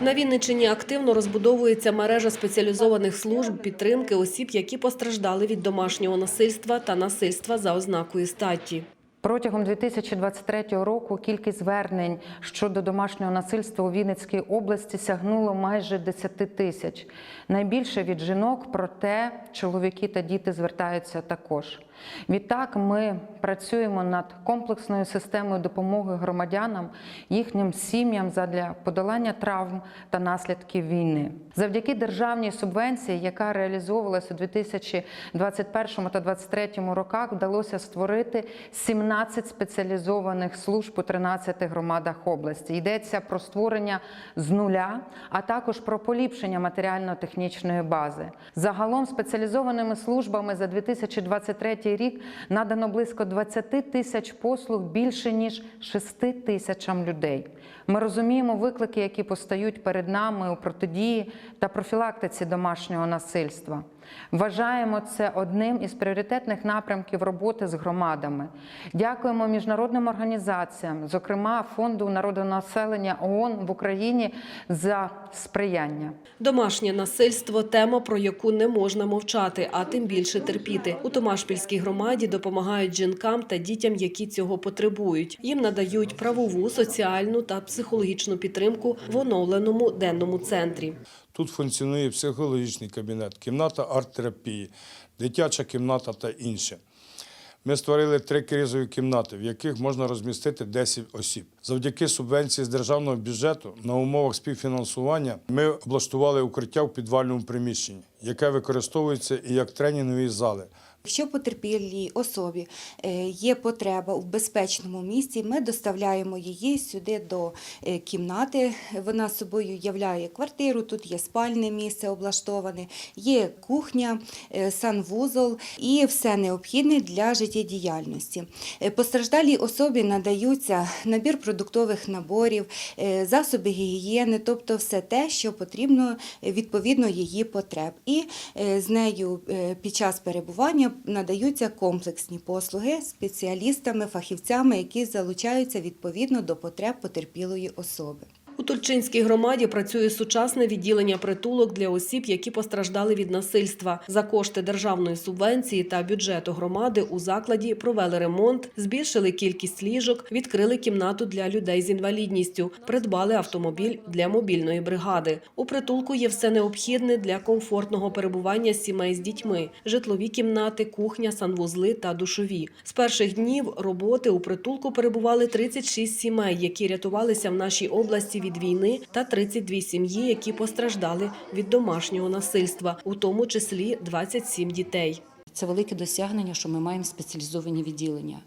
На Вінниччині активно розбудовується мережа спеціалізованих служб підтримки осіб, які постраждали від домашнього насильства та насильства за ознакою статі. Протягом 2023 року кількість звернень щодо домашнього насильства у Вінницькій області сягнуло майже 10 тисяч. Найбільше від жінок, проте чоловіки та діти звертаються також. Відтак ми працюємо над комплексною системою допомоги громадянам, їхнім сім'ям задля подолання травм та наслідків війни. Завдяки державній субвенції, яка реалізовувалася у 2021 та 2023 роках, вдалося створити 17 спеціалізованих служб у 13 громадах області. Йдеться про створення з нуля, а також про поліпшення матеріально-технічної бази. Загалом спеціалізованими службами за 2023 рік надано близько 20 тисяч послуг більше ніж 6 тисячам людей. Ми розуміємо виклики, які постають перед нами у протидії та профілактиці домашнього насильства. Вважаємо це одним із пріоритетних напрямків роботи з громадами. Дякуємо міжнародним організаціям, зокрема Фонду народонаселення ООН в Україні, за сприяння. Домашнє насильство тема, про яку не можна мовчати, а тим більше терпіти. У Томашпільській громаді допомагають жінкам та дітям, які цього потребують. Їм надають правову, соціальну та психологічну підтримку в оновленому денному центрі. Тут функціонує психологічний кабінет, кімната арт-терапії, дитяча кімната та інше. Ми створили три кризові кімнати, в яких можна розмістити 10 осіб. Завдяки субвенції з державного бюджету на умовах співфінансування ми облаштували укриття в підвальному приміщенні, яке використовується і як тренінгові зали. Якщо потерпілій особі е, є потреба в безпечному місці, ми доставляємо її сюди до е, кімнати. Вона собою являє квартиру, тут є спальне місце облаштоване, є кухня, е, санвузол і все необхідне для життєдіяльності. Постраждалій особі надаються набір продуктових наборів, засоби гігієни, тобто все те, що потрібно відповідно її потреб. І е, з нею е, під час перебування надаються комплексні послуги спеціалістами, фахівцями, які залучаються відповідно до потреб потерпілої особи. У Тульчинській громаді працює сучасне відділення притулок для осіб, які постраждали від насильства. За кошти державної субвенції та бюджету громади у закладі провели ремонт, збільшили кількість ліжок, відкрили кімнату для людей з інвалідністю, придбали автомобіль для мобільної бригади. У притулку є все необхідне для комфортного перебування сімей з дітьми: житлові кімнати, кухня, санвузли та душові. З перших днів роботи у притулку перебували 36 сімей, які рятувалися в нашій області від війни, та 32 сім'ї, які постраждали від домашнього насильства, у тому числі 27 дітей. Це велике досягнення, що ми маємо спеціалізовані відділення.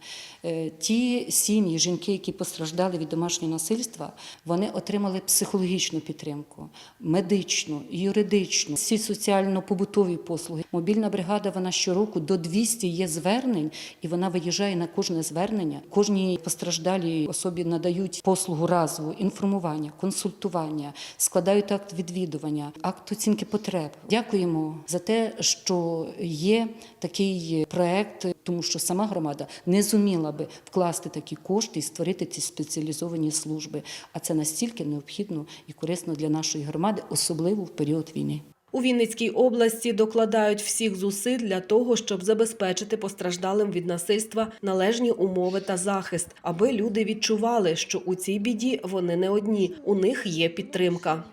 Е, Ті сім'ї, жінки, які постраждали від домашнього насильства, вони отримали психологічну підтримку, медичну, юридичну, всі соціально-побутові послуги. Мобільна бригада вона щороку до 200 є звернень, і вона виїжджає на кожне звернення. Кожній постраждалій особі надають послугу разову, інформування, консультування, складають акт відвідування, акт оцінки потреб. Дякуємо за те, що є такий проект, тому що сама громада не зуміла би вкласти такі кошти і створити ці спеціалізовані служби. А це настільки необхідно і корисно для нашої громади, особливо в період війни. У Вінницькій області докладають всіх зусиль для того, щоб забезпечити постраждалим від насильства належні умови та захист, аби люди відчували, що у цій біді вони не одні, у них є підтримка.